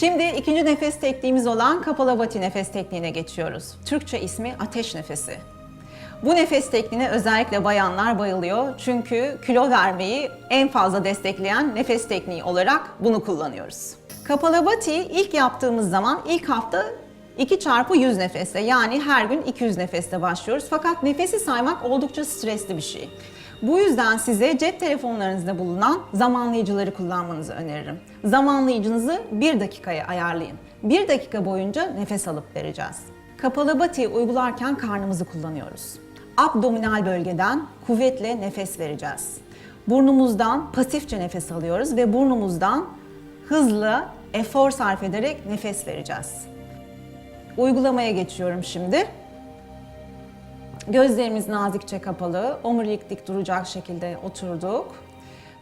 Şimdi ikinci nefes tekniğimiz olan Kapalabhati nefes tekniğine geçiyoruz. Türkçe ismi ateş nefesi. Bu nefes tekniğine özellikle bayanlar bayılıyor. Çünkü kilo vermeyi en fazla destekleyen nefes tekniği olarak bunu kullanıyoruz. Kapalabhati ilk yaptığımız zaman ilk hafta 2 çarpı 100 nefeste yani her gün 200 nefeste başlıyoruz. Fakat nefesi saymak oldukça stresli bir şey. Bu yüzden size cep telefonlarınızda bulunan zamanlayıcıları kullanmanızı öneririm. Zamanlayıcınızı 1 dakikaya ayarlayın. 1 dakika boyunca nefes alıp vereceğiz. Kapalı batiyi uygularken karnımızı kullanıyoruz. Abdominal bölgeden kuvvetle nefes vereceğiz. Burnumuzdan pasifçe nefes alıyoruz ve burnumuzdan hızlı efor sarf ederek nefes vereceğiz. Uygulamaya geçiyorum şimdi. Gözlerimiz nazikçe kapalı, omurilik dik duracak şekilde oturduk.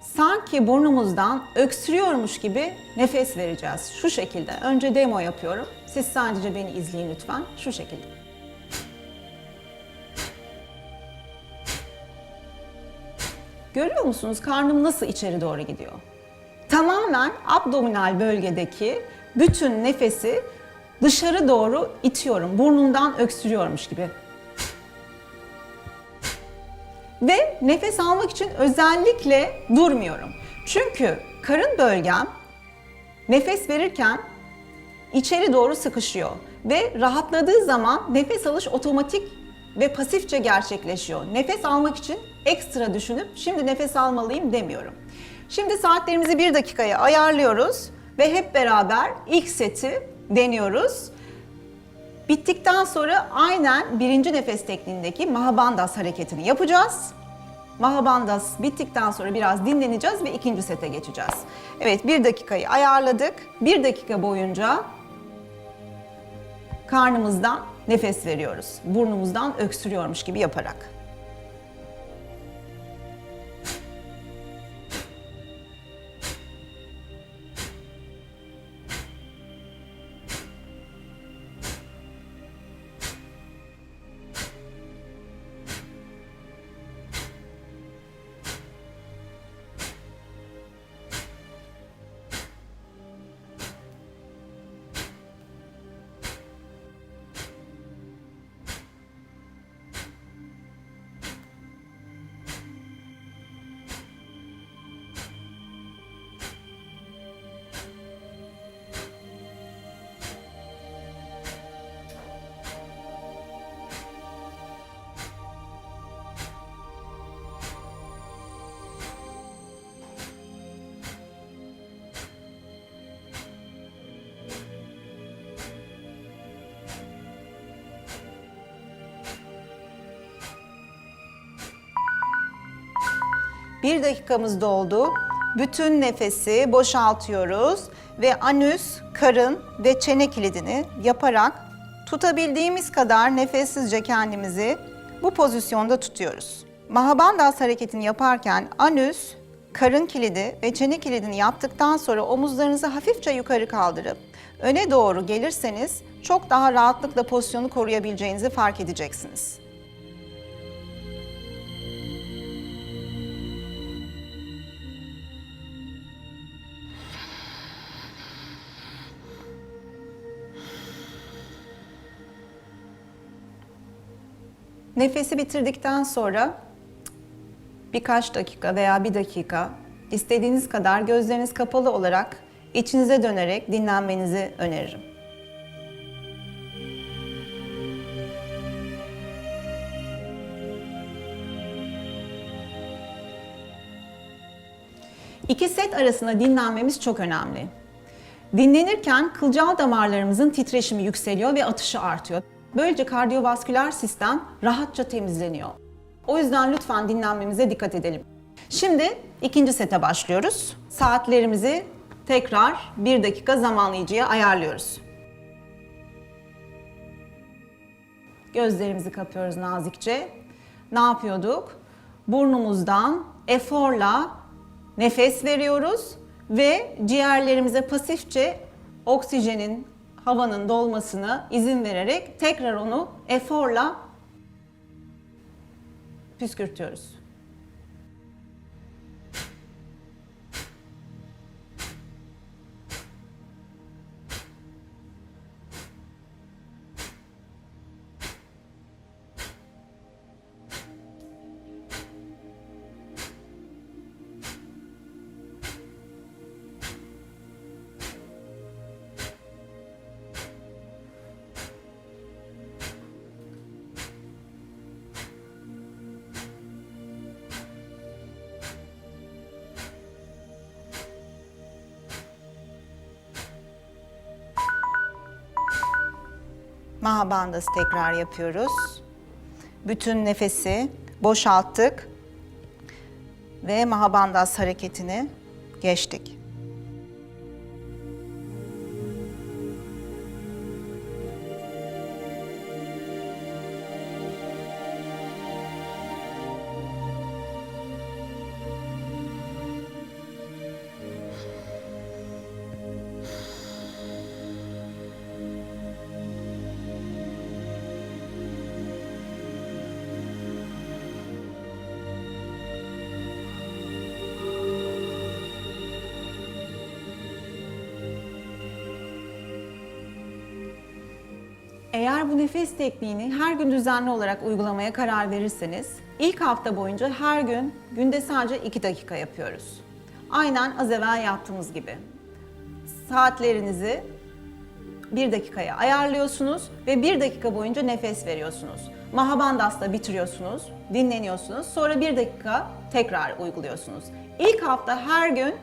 Sanki burnumuzdan öksürüyormuş gibi nefes vereceğiz. Şu şekilde. Önce demo yapıyorum. Siz sadece beni izleyin lütfen. Şu şekilde. Görüyor musunuz karnım nasıl içeri doğru gidiyor? Tamamen abdominal bölgedeki bütün nefesi dışarı doğru itiyorum. Burnumdan öksürüyormuş gibi. Ve nefes almak için özellikle durmuyorum. Çünkü karın bölgem nefes verirken içeri doğru sıkışıyor ve rahatladığı zaman nefes alış otomatik ve pasifçe gerçekleşiyor. Nefes almak için ekstra düşünüp şimdi nefes almalıyım demiyorum. Şimdi saatlerimizi bir dakikaya ayarlıyoruz ve hep beraber ilk seti deniyoruz. Bittikten sonra aynen birinci nefes tekniğindeki Mahabandhas hareketini yapacağız. Mahabandhas bittikten sonra biraz dinleneceğiz ve ikinci sete geçeceğiz. Evet bir dakikayı ayarladık. Bir dakika boyunca karnımızdan nefes veriyoruz. Burnumuzdan öksürüyormuş gibi yaparak. Bir dakikamız doldu. Bütün nefesi boşaltıyoruz ve anüs, karın ve çene kilidini yaparak tutabildiğimiz kadar nefessizce kendimizi bu pozisyonda tutuyoruz. Mahabandhas hareketini yaparken anüs, karın kilidi ve çene kilidini yaptıktan sonra omuzlarınızı hafifçe yukarı kaldırıp öne doğru gelirseniz çok daha rahatlıkla pozisyonu koruyabileceğinizi fark edeceksiniz. Nefesi bitirdikten sonra birkaç dakika veya bir dakika istediğiniz kadar gözleriniz kapalı olarak içinize dönerek dinlenmenizi öneririm. İki set arasında dinlenmemiz çok önemli. Dinlenirken kılcal damarlarımızın titreşimi yükseliyor ve atışı artıyor. Böylece kardiyovasküler sistem rahatça temizleniyor. O yüzden lütfen dinlenmemize dikkat edelim. Şimdi ikinci sete başlıyoruz. Saatlerimizi tekrar bir dakika zamanlayıcıya ayarlıyoruz. Gözlerimizi kapıyoruz nazikçe. Ne yapıyorduk? Burnumuzdan eforla nefes veriyoruz ve ciğerlerimize pasifçe oksijenin, havanın dolmasına izin vererek tekrar onu eforla püskürtüyoruz. Mahabandas tekrar yapıyoruz. Bütün nefesi boşalttık ve Mahabandas hareketini geçtik. Eğer bu nefes tekniğini her gün düzenli olarak uygulamaya karar verirseniz, ilk hafta boyunca her gün günde sadece 2 dakika yapıyoruz. Aynen az evvel yaptığımız gibi. Saatlerinizi 1 dakikaya ayarlıyorsunuz ve 1 dakika boyunca nefes veriyorsunuz. Mahabandas'la bitiriyorsunuz, dinleniyorsunuz. Sonra 1 dakika tekrar uyguluyorsunuz. İlk hafta her gün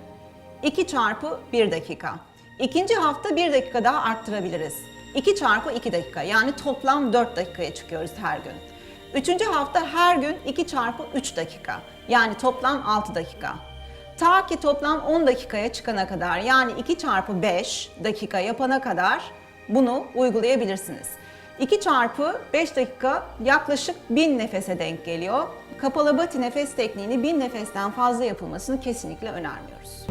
2 çarpı 1 dakika. İkinci hafta 1 dakika daha arttırabiliriz. 2 çarpı 2 dakika yani toplam 4 dakikaya çıkıyoruz her gün. Üçüncü hafta her gün 2 çarpı 3 dakika yani toplam 6 dakika. Ta ki toplam 10 dakikaya çıkana kadar yani 2 çarpı 5 dakika yapana kadar bunu uygulayabilirsiniz. 2 çarpı 5 dakika yaklaşık 1000 nefese denk geliyor. Kapalı bati nefes tekniğini 1000 nefesten fazla yapılmasını kesinlikle önermiyoruz.